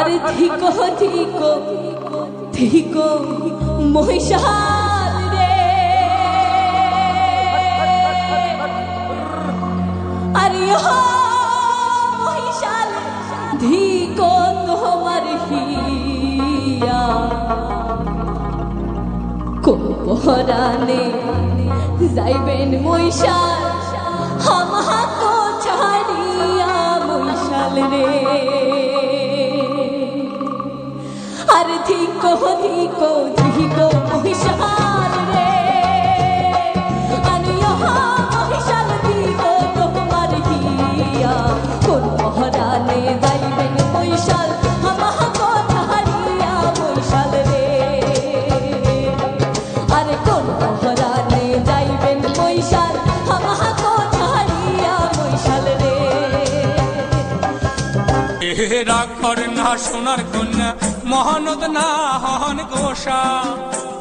আরে ধিকো ধিকো ধিকো মহিষাল রে। আরে মহিষাল, ধিকো তোমার হিয়া। কোপরানে যাইবেন মহিষাল হামাকো ছাড়িয়া মহিষাল রে। আর ধিকো ধিকো ধিকো মহিষাল এরা করে না সোনার কন্যা, মহানদ না হন গোসা।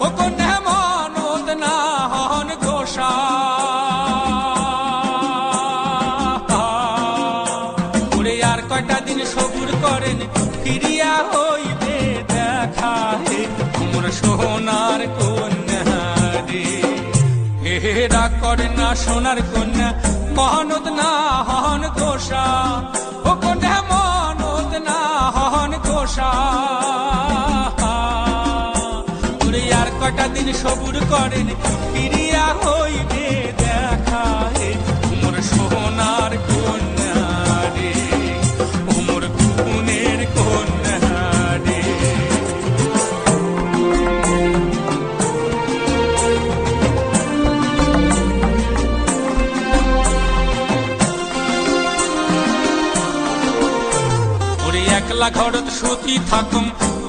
ও কন্যা মহানদ না হন গোসা। ওরে আর কয়টা দিন সবুর করেন, ফিরিয়া হইবে দেখা হে। তোমর সোনার কন্যা রে। এরা করে না সোনার কন্যা, মহানদ না হন গোসা। আর দিন সবুর করেন ফিরিয়া হইবে দেখা হে। তোমর সোনার কন্যা রে তোমর খুনের কন্যা একলা ঘরত সুতি থাকুম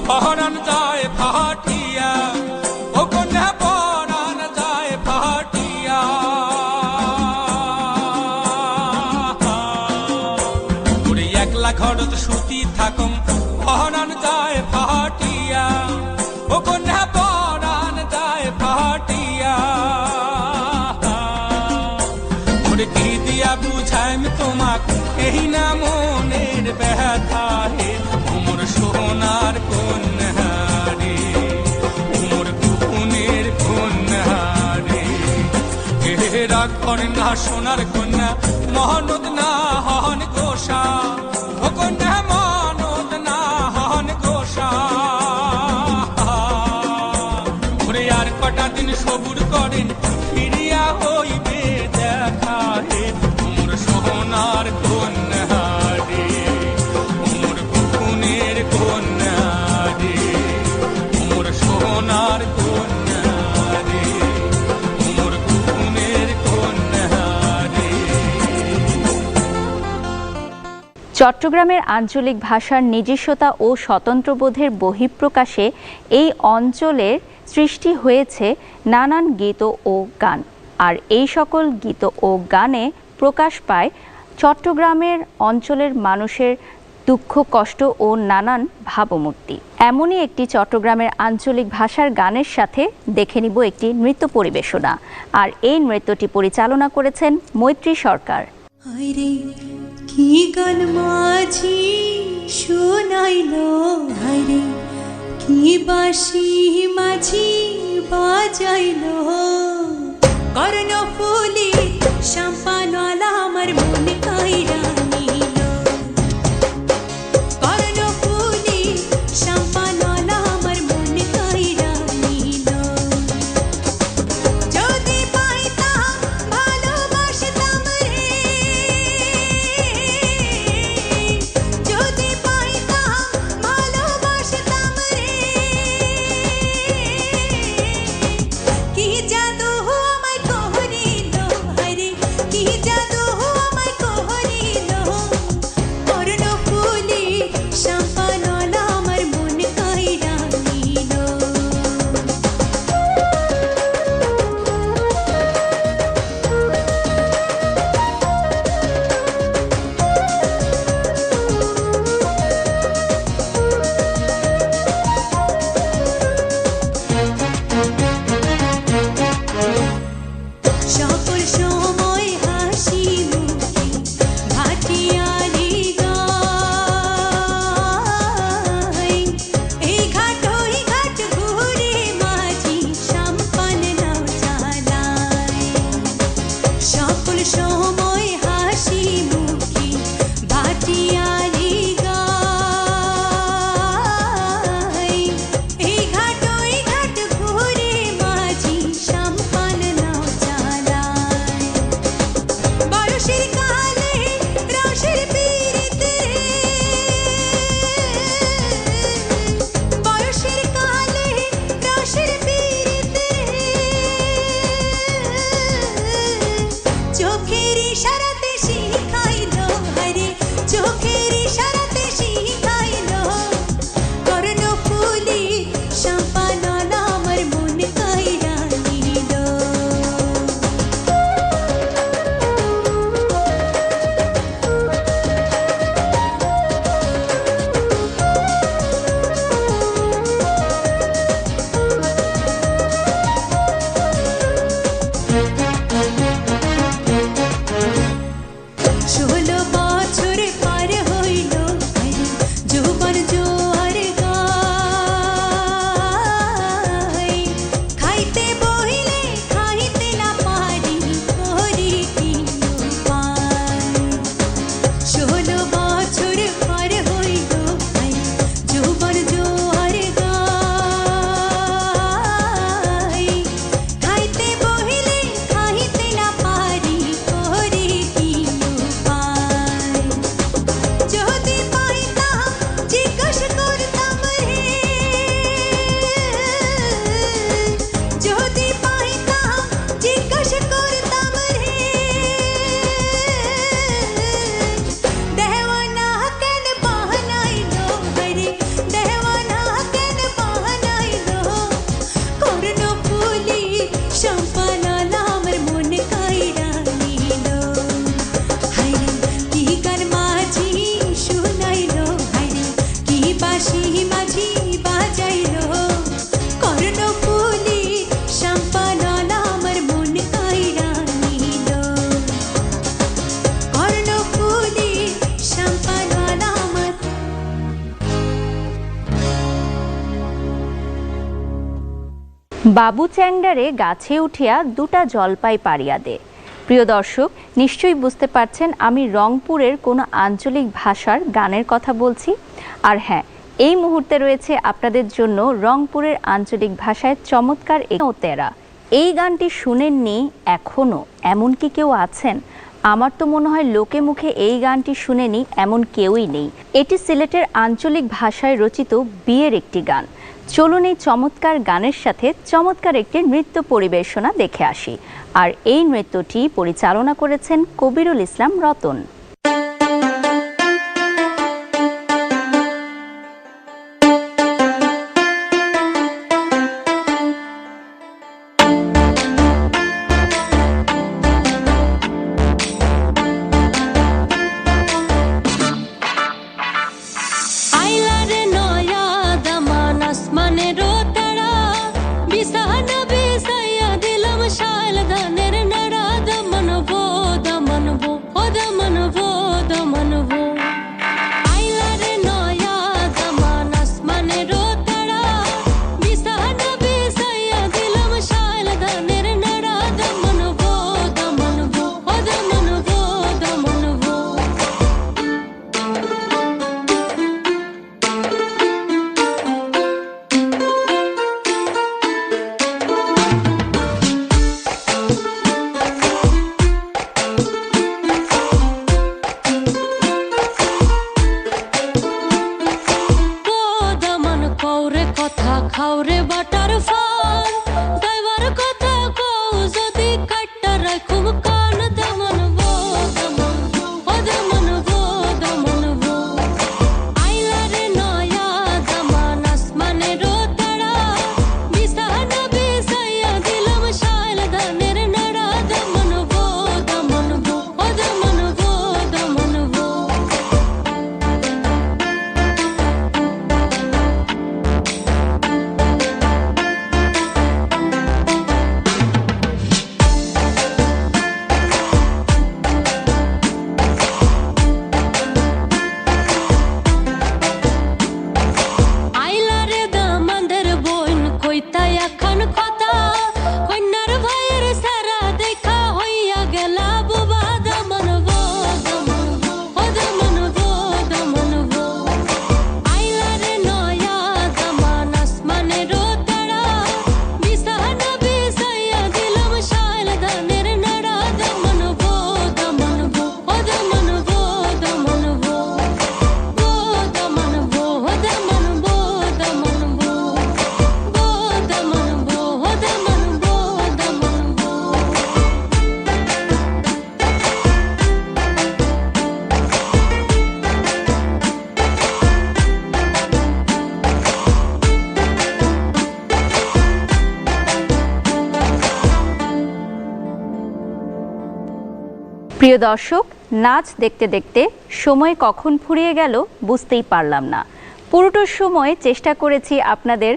পহরান যায় ফাটিয়া এরা করে না সোনার কন্যা মহানদ চট্টগ্রামের আঞ্চলিক ভাষার নিজস্বতা ও স্বতন্ত্রবোধের বহিঃপ্রকাশে এই অঞ্চলের সৃষ্টি হয়েছে নানান গীত ও গান। আর এই সকল গীত ও গানে প্রকাশ পায় চট্টগ্রামের অঞ্চলের মানুষের দুঃখ, কষ্ট ও নানান ভাবমূর্তি। এমনই একটি চট্টগ্রামের আঞ্চলিক ভাষার গানের সাথে দেখে নিব একটি নৃত্য পরিবেশনা। আর এই নৃত্যটি পরিচালনা করেছেন মৈত্রী সরকার। কি গান মাঝি শোনাইল হরে কি বাসি মাঝি বাজাইল। কর্ণ ফুলি শ্যাম্পানওয়ালা আমার মন কাইরা। বাবু চ্যাংডারে গাছে উঠিয়া দুটা জলপাই পাড়িয়া দে। প্রিয় দর্শক, নিশ্চয়ই বুঝতে পারছেন আমি রংপুরের কোনো আঞ্চলিক ভাষার গানের কথা বলছি। আর হ্যাঁ এই মুহূর্তে রয়েছে আপনাদের জন্য রংপুরের আঞ্চলিক ভাষায় চমৎকার এই গানটি শুনেননি এখনও এমন কি কেউ আছেন? আমার তো মনে হয় লোকে মুখে এই গানটি শুনেনি, এমন কেউই নেই। এটি সিলেটের আঞ্চলিক ভাষায় রচিত বিয়ের একটি গান। চলুন এই চমৎকার গানের সাথে চমৎকার একটি নৃত্য পরিবেশনা দেখে আসি। আর এই নৃত্যটি পরিচালনা করেছেন কবিরুল ইসলাম রতন। প্রিয় দর্শক, নাচ দেখতে দেখতে সময় কখন ফুরিয়ে গেল বুঝতেই পারলাম না। পুরোটোর সময় চেষ্টা করেছি আপনাদের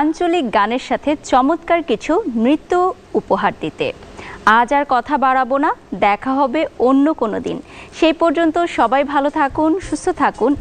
আঞ্চলিক গানের সাথে চমৎকার কিছু নৃত্য উপহার দিতে। আজ আর কথা বাড়াবো না, দেখা হবে অন্য কোনো দিন। সেই পর্যন্ত সবাই ভালো থাকুন, সুস্থ থাকুন।